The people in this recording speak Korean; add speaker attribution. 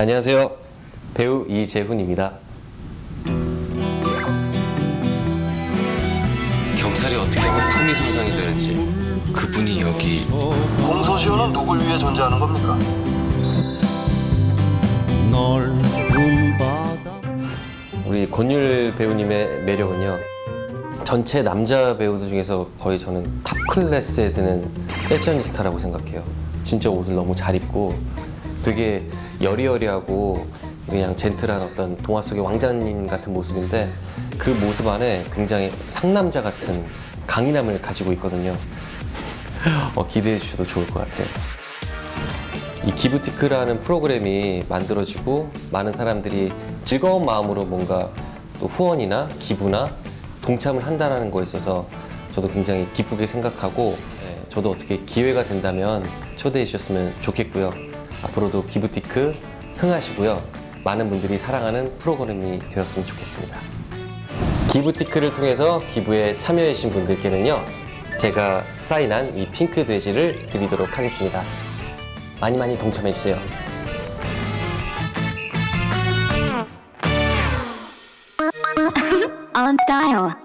Speaker 1: 안녕하세요. 배우 이재훈입니다.
Speaker 2: 경찰이 어떻게 하면 품위 손상이 되는지 그분이 여기
Speaker 3: 공소시효는 누굴 위해 존재하는 겁니까?
Speaker 4: 넓은 바다
Speaker 1: 우리 권율 배우님의 매력은요. 전체 남자 배우들 중에서 거의 저는 탑 클래스에 드는 패셔니스타라고 생각해요. 진짜 옷을 너무 잘 입고 되게 여리여리하고 그냥 젠틀한 어떤 동화 속의 왕자님 같은 모습인데 그 모습 안에 굉장히 상남자 같은 강인함을 가지고 있거든요. 어, 기대해 주셔도 좋을 것 같아요. 이 기부티크라는 프로그램이 만들어지고 많은 사람들이 즐거운 마음으로 뭔가 또 후원이나 기부나 동참을 한다는 거에 있어서 저도 굉장히 기쁘게 생각하고 예, 저도 어떻게 기회가 된다면 초대해 주셨으면 좋겠고요. 앞으로도 기부티크 흥하시고요. 많은 분들이 사랑하는 프로그램이 되었으면 좋겠습니다. 기부티크를 통해서 기부에 참여해 주신 분들께는요. 제가 사인한 이 핑크 돼지를 드리도록 하겠습니다. 많이 많이 동참해 주세요.
Speaker 5: on style.